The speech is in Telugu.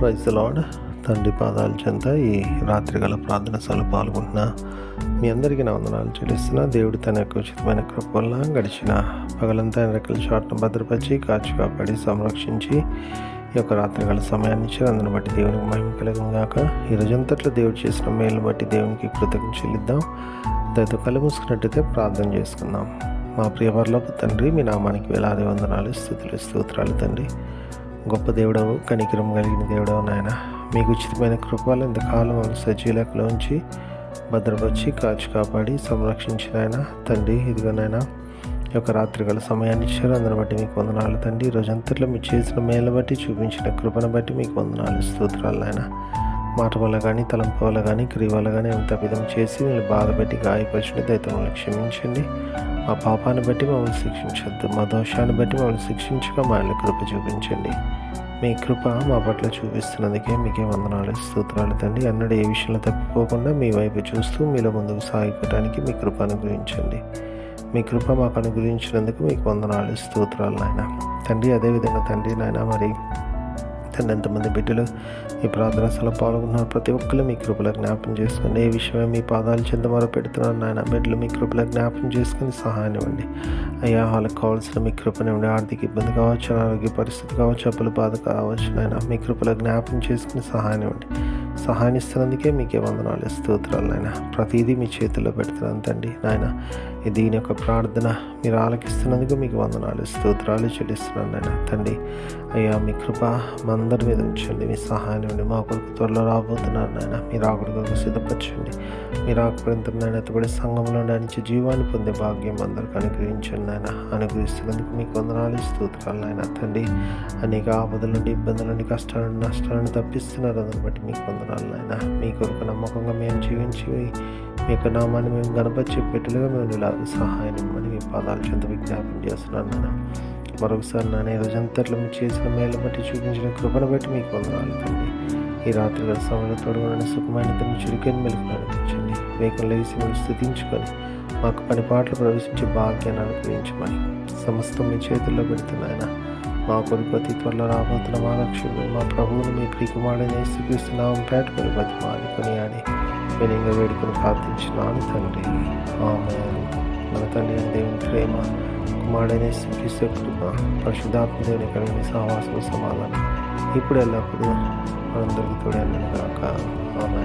ప్రైజ్ లాడ్ తండ్రి పాదాల చెంత ఈ రాత్రిగల ప్రార్థన సభలో పాల్గొంటున్న మీ అందరికీ నా వందనాలు చెల్లిస్తున్న. దేవుడు తన యొక్క ఉచితమైన కృప వల్ల గడిచిన పగలంతా ఆయన రెక్కల షాట్ను భద్రపరిచి కాచి కాపాడి సంరక్షించి ఈ యొక్క రాత్రిగల సమయాన్ని అందరిని అందుని బట్టి దేవునికి మహిమ కలగంగాక ఈ రోజంతట్లో దేవుడు చేసిన మేలు బట్టి దేవునికి కృతజ్ఞత చెల్లిద్దాం. దయతో కళ్ళు మూసుకున్నట్టయితే ప్రార్థన చేసుకుందాం. మా ప్రియ తండ్రి మీ నామానికి వేలాది వందనాలు స్థుతులు స్తోత్రాలు తండ్రి. గొప్ప దేవుడవు కనికరం కలిగిన దేవుడవు నాయన. మీకు ఉచితమైన కృపలు ఇంతకాలం సజీలకులో ఉంచి భద్రపరిచి కాచి కాపాడి సంరక్షించిన ఆయన తండ్రి ఇదిగోనైనా ఈ యొక్క రాత్రిగల సమయాన్ని ఇచ్చారు. అందరిని బట్టి మీకు వందనాలు తండ్రి. రోజంతట్లో మీరు చేసిన మేలు బట్టి చూపించిన కృపను బట్టి మీకు వందనాలు స్తోత్రాలు ఆయన మాట వల్ల కానీ తలంపు వల్ల కానీ క్రియ వల్ల కానీ ఎంత విధం చేసి మీరు బాధపెట్టి గాయపరిచిన దైతం క్షమించండి. మా పాపాన్ని బట్టి మమ్మల్ని శిక్షించద్దు. మా దోషాన్ని బట్టి మమ్మల్ని శిక్షించక. మా ఆయన కృప చూపించండి. మీ కృప మా పట్ల చూపిస్తున్నందుకే మీకే వందనాలు స్తోత్రాలు తండ్రి. అన్నడు ఏ విషయంలో తప్పిపోకుండా మీ వైపు చూస్తూ మీలో ముందుకు సాగిపోవడానికి మీ కృప అనుగ్రహించండి. మీ కృప మాకు అనుగ్రహించినందుకు మీకు వందనాలు స్తోత్రాలు నాయన. తండ్రి అదేవిధంగా తండ్రి నాయన మరి తండ్రి ఎంతమంది బిడ్డలు ఈ ప్రార్థనలో పాల్గొన్నారు ప్రతి ఒక్కరు మీ కృపలో జ్ఞాపం చేసుకోండి ఏ విషయమే మీ పాదాలు చెంత మరో పెడుతున్నారు నాయన బిడ్డలు మీ కృపలో జ్ఞాపం చేసుకుని సహాయం ఇవ్వండి. అయ్యా వాళ్ళకి కావాల్సిన మీ కృపనివ్వండి ఆర్థిక ఇబ్బంది కావచ్చు అనారోగ్య పరిస్థితి కావచ్చు అప్పుల బాధ కావచ్చు నాయన మీ కృపలో జ్ఞాపం చేసుకుని సహాయం ఇవ్వండి. సహాయం ఇస్తున్నందుకే మీకే వందనాలు స్తోత్రాలు నాయన. ప్రతిదీ మీ చేతుల్లో పెడుతున్నాను తండ్రి నాయన. దీని యొక్క ప్రార్థన మీరు ఆలకిస్తున్నందుకు మీకు వందనాలు స్తోత్రాలు చెల్లిస్తున్నాను నాయన. తండ్రి అయ్యా మీ కృప మా అందరి మీద ఉంచండి మీ సహాయం ఉండి మా కొరకు త్వరలో రాబోతున్నారు నాయన. మీరు ఆకుడు కొరకు సిద్ధపరచండి. మీరు ఆకుపరింతం నాయన ఎత్తబడి సంఘంలో నడిచి జీవాన్ని పొందే భాగ్యం అందరికి అనుగ్రహించండి నాయన. అనుగ్రహిస్తున్నందుకు మీకు వందనాలు స్తోత్రాలు నాయన. తండ్రి అనేక ఆపదల నుండి ఇబ్బందుల నుండి కష్టాల నుండి నష్టాలను తప్పిస్తున్నారు దాన్ని బట్టి మీకు వందనాలు నాయన. మీ కొరకు నమ్మకంగా మేము జీవించి మీ యొక్క నామాన్ని మేము గణపరిచే పెట్టులుగా మేము ఇలాగ సహాయం ఇవ్వమని మీ పాదాలు చెంత విజ్ఞాపం చేస్తున్నాను నాయన. మరొకసారి నాన్న ఈ రోజంతట్లో మీరు చేసిన మేలు బట్టి చూపించిన కృపను బట్టి మీకు వందనాలు తండ్రి. ఈ రాత్రి గల సమయంలో తొడగలని సుఖమైన తన చురుకైన మెలకు నడిపించండి. వేగం లేచి మీరు స్థుతించుకొని మాకు పని పాటలు ప్రవేశించే భాగ్యాన్ని అనుగ్రహించమని సమస్తం మీ చేతుల్లో పెడుతున్నాయన మా కులపతి త్వరలో రాబోతున్న మా లక్ష్యుడు మా ప్రభువుని మీ ప్రియకుమారుని యేసుక్రీస్తున్నాం పేటకొని బతిమాలి అని వినయంగా వేడుకొని ప్రార్థించినాను తండ్రి. ఆమె మన తండ్రి అయిన దేవుని ప్రేమ కుమారుడైన యేసుక్రీస్తు కృప పరిశుద్ధాత్మ దేవుని కలిగిన సహవాసం సమాధానం ఇప్పుడు ఎల్లప్పుడూ మనందరికీ తోడే కాక ఆమె